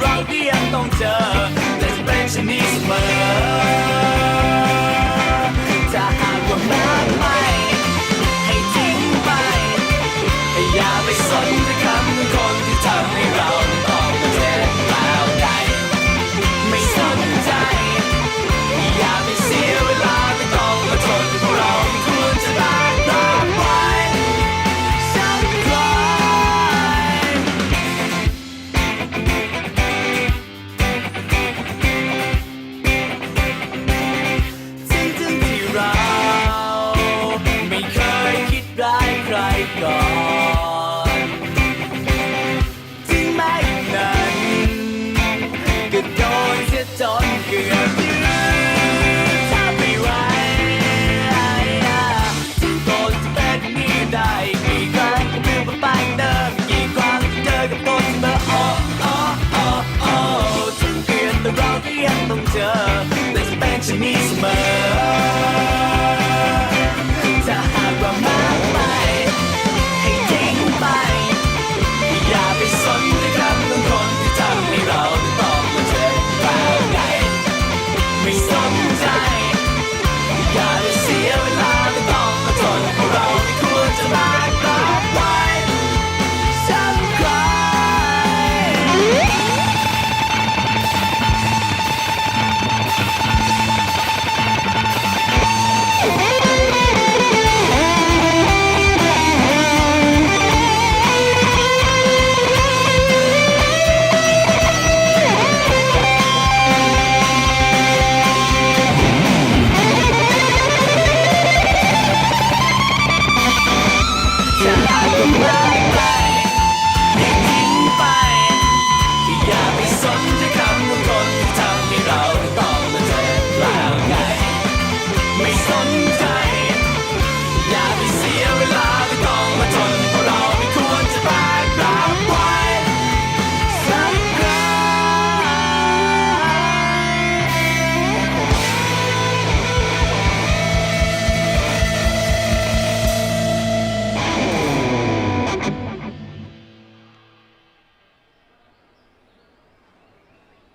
เราที่ยังต้องเจอแต่จะเป็นชนิดเสมอ ก่อนถึงแม้นั้นก็โดนเสียจนเกือบยืนถ้าไม่ไหวถึงโดนจะเป็นนี้ได้กี่ครั้งก็ไม่ว่าไปเดิมกี่ครั้งเจอกับตัวเสมอโอ้โอ้โอ้โอ้ถึงเปลี่ยนแต่เราก็ยังต้องเจอแต่จะเป็นเช่นนี้เสมอ desire Bye.